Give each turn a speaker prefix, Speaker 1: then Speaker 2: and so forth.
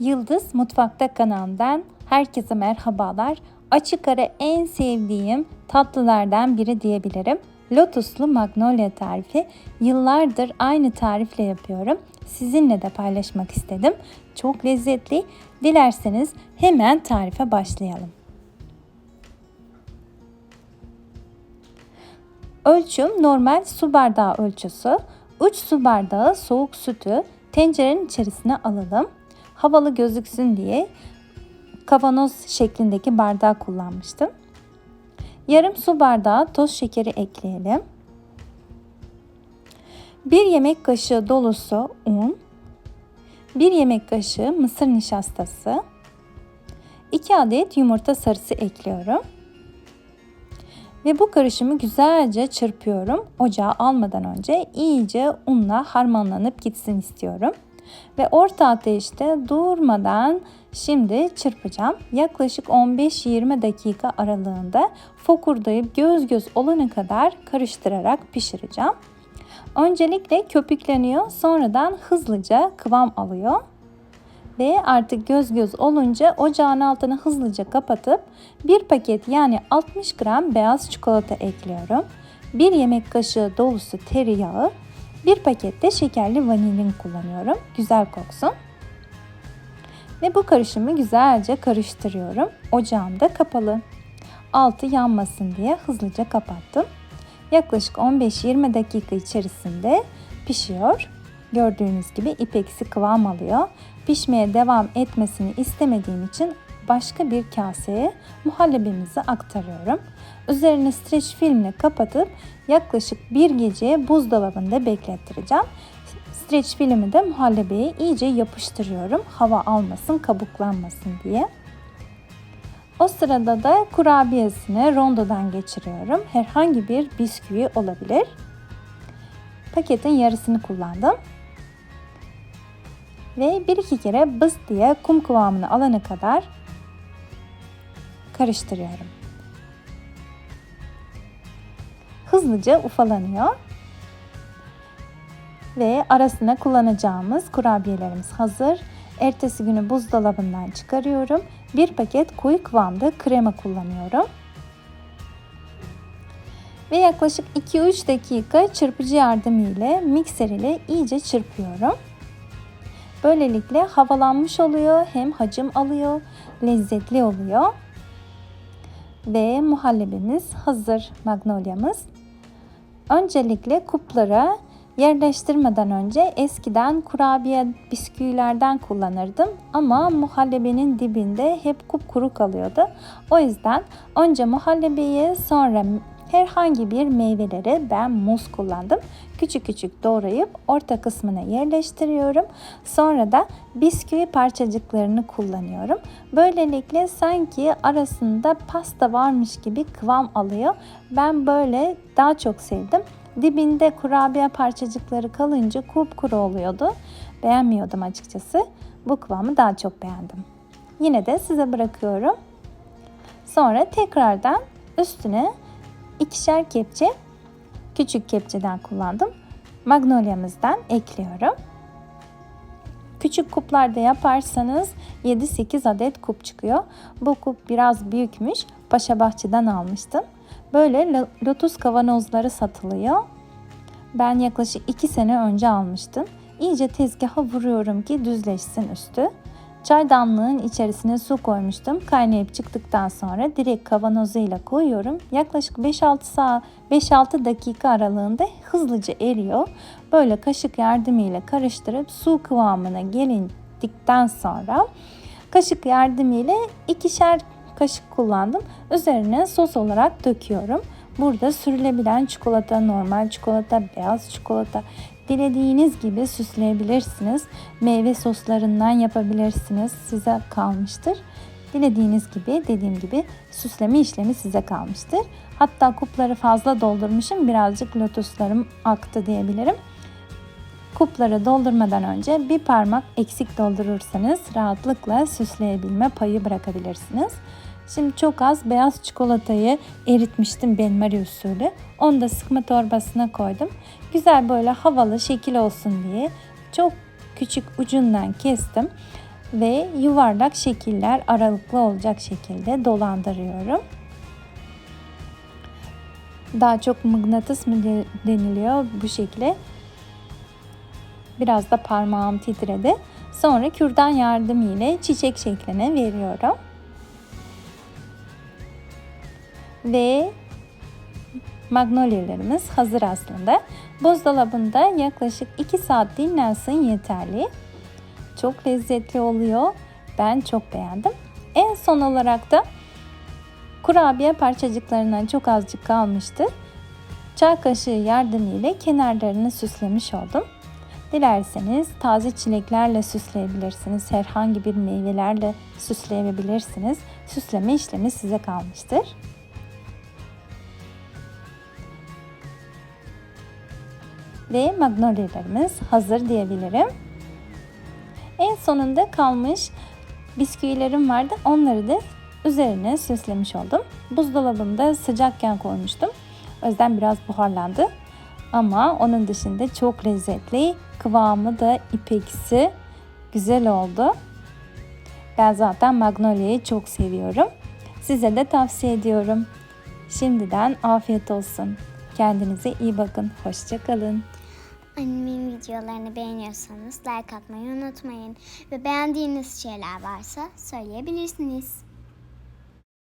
Speaker 1: Yıldız Mutfakta kanalından herkese merhabalar. Açık ara en sevdiğim tatlılardan biri diyebilirim. Lotuslu magnolia tarifi. Yıllardır aynı tarifle yapıyorum. Sizinle de paylaşmak istedim. Çok lezzetli. Dilerseniz hemen tarife başlayalım. Ölçüm normal su bardağı ölçüsü. 3 su bardağı soğuk sütü tencerenin içerisine alalım. Havalı gözüksün diye kavanoz şeklindeki bardağı kullanmıştım. Yarım su bardağı toz şekeri ekleyelim. 1 yemek kaşığı dolusu un, 1 yemek kaşığı mısır nişastası, 2 adet yumurta sarısı ekliyorum. Ve bu karışımı güzelce çırpıyorum. Ocağa almadan önce iyice unla harmanlanıp gitsin istiyorum. Ve orta ateşte durmadan şimdi çırpacağım. Yaklaşık 15-20 dakika aralığında fokurdayıp göz göz olana kadar karıştırarak pişireceğim. Öncelikle köpükleniyor, sonradan hızlıca kıvam alıyor ve artık göz göz olunca ocağın altını hızlıca kapatıp bir paket yani 60 gram beyaz çikolata ekliyorum. Bir yemek kaşığı dolusu tereyağı, bir pakette şekerli vanilin kullanıyorum. Güzel koksun. Ve bu karışımı güzelce karıştırıyorum. Ocağım da kapalı. Altı yanmasın diye hızlıca kapattım. Yaklaşık 15-20 dakika içerisinde pişiyor. Gördüğünüz gibi ipeksi kıvam alıyor. Pişmeye devam etmesini istemediğim için başka bir kaseye muhallebimizi aktarıyorum. Üzerine streç filmle kapatıp yaklaşık bir gece buzdolabında beklettireceğim. Streç filmi de muhallebeye iyice yapıştırıyorum. Hava almasın, kabuklanmasın diye. O sırada da kurabiyesini rondodan geçiriyorum. Herhangi bir bisküvi olabilir. Paketin yarısını kullandım ve bir iki kere bız diye kum kıvamını alana kadar karıştırıyorum. Hızlıca ufalanıyor. Ve arasına kullanacağımız kurabiyelerimiz hazır. Ertesi günü buzdolabından çıkarıyorum. Bir paket koyu kıvamda krema kullanıyorum. Ve yaklaşık 2-3 dakika çırpıcı yardımıyla mikser ile iyice çırpıyorum. Böylelikle havalanmış oluyor, hem hacim alıyor, lezzetli oluyor. Ve muhallebimiz hazır magnolia'mız. Öncelikle kuplara yerleştirmeden önce eskiden kurabiye bisküvilerden kullanırdım ama muhallebenin dibinde hep kupkuru kalıyordu. O yüzden önce muhallebeyi sonra herhangi bir meyveleri ben muz kullandım. Küçük küçük doğrayıp orta kısmına yerleştiriyorum. Sonra da bisküvi parçacıklarını kullanıyorum. Böylelikle sanki arasında pasta varmış gibi kıvam alıyor. Ben böyle daha çok sevdim. Dibinde kurabiye parçacıkları kalınca kupkuru oluyordu. Beğenmiyordum açıkçası. Bu kıvamı daha çok beğendim. Yine de size bırakıyorum. Sonra tekrardan üstüne ikişer kepçe küçük kepçeden kullandım. Magnolia'mızdan ekliyorum. Küçük kuplarda yaparsanız 7-8 adet kup çıkıyor. Bu kup biraz büyükmüş. Paşa Bahçe'den almıştım. Böyle lotus kavanozları satılıyor. Ben yaklaşık 2 sene önce almıştım. İyice tezgaha vuruyorum ki düzleşsin üstü. Çaydanlığın içerisine su koymuştum. Kaynayıp çıktıktan sonra direkt kavanozuyla koyuyorum. Yaklaşık 5-6 saat 5-6 dakika aralığında hızlıca eriyor. Böyle kaşık yardımıyla karıştırıp su kıvamına gelindikten sonra kaşık yardımıyla ikişer kaşık kullandım. Üzerine sos olarak döküyorum. Burada sürülebilen çikolata, normal çikolata, beyaz çikolata, Dilediğiniz gibi süsleyebilirsiniz. Meyve soslarından yapabilirsiniz. Size kalmıştır. Dilediğiniz gibi dediğim gibi süsleme işlemi size kalmıştır. Hatta kupları fazla doldurmuşum. Birazcık lotuslarım aktı diyebilirim. Kupları doldurmadan önce bir parmak eksik doldurursanız rahatlıkla süsleyebilme payı bırakabilirsiniz. Şimdi çok az beyaz çikolatayı eritmiştim benmari usulü. Onu da sıkma torbasına koydum. Güzel böyle havalı şekil olsun diye çok küçük ucundan kestim. ve yuvarlak şekiller aralıklı olacak şekilde dolandırıyorum. Daha çok mıknatıs mı de- deniliyor bu şekilde. Biraz da parmağım titredi. Sonra kürdan yardımıyla çiçek şekline veriyorum. Ve magnolyalarımız hazır aslında. Buzdolabında yaklaşık 2 saat dinlensin yeterli. Çok lezzetli oluyor. Ben çok beğendim. En son olarak da kurabiye parçacıklarından çok azıcık kalmıştı. Çay kaşığı yardımıyla kenarlarını süslemiş oldum. Dilerseniz taze çileklerle süsleyebilirsiniz. Herhangi bir meyvelerle süsleyebilirsiniz. Süsleme işlemi size kalmıştır. Ve magnolyalarımız hazır diyebilirim. En sonunda kalmış bisküvilerim vardı. Onları da üzerine süslemiş oldum. Buzdolabımda sıcakken koymuştum. O yüzden biraz buharlandı. Ama onun dışında çok lezzetli. Kıvamı da ipeksi güzel oldu. Ben zaten magnolia'yı çok seviyorum. Size de tavsiye ediyorum. Şimdiden afiyet olsun. Kendinize iyi bakın. Hoşçakalın.
Speaker 2: Annemin videolarını beğeniyorsanız like atmayı unutmayın. Ve beğendiğiniz şeyler varsa söyleyebilirsiniz.